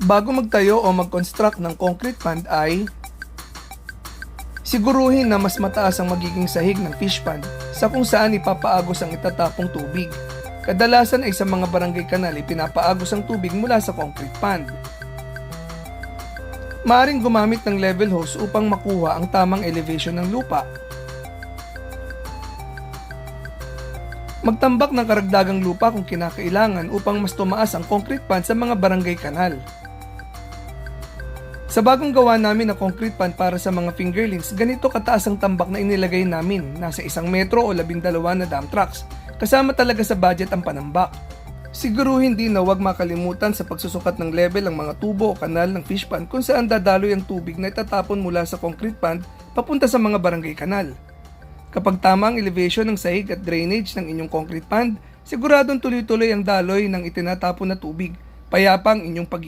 Bago magtayo o mag-construct ng concrete pond ay siguruhin na mas mataas ang magiging sahig ng fish pond sa kung saan ipapaagos ang itatapong tubig. Kadalasan ay sa mga barangay kanal ipinapaagos ang tubig mula sa concrete pond. Maaring gumamit ng level hose upang makuha ang tamang elevation ng lupa. Magtambak ng karagdagang lupa kung kinakailangan upang mas tumaas ang concrete pond sa mga barangay kanal. Sa bagong gawa namin na concrete pond para sa mga fingerlings, ganito kataas ang tambak na inilagay namin, nasa isang metro o labindalawa na dump trucks. Kasama talaga sa budget ang panambak. Siguruhin din na huwag makalimutan sa pagsusukat ng level ang mga tubo o kanal ng fish pond kung saan dadaloy ang tubig na itatapon mula sa concrete pond papunta sa mga barangay kanal. Kapag tama ang elevation ng sahig at drainage ng inyong concrete pond, siguradong tuloy-tuloy ang daloy ng itinatapon na tubig. Payapa ang inyong pag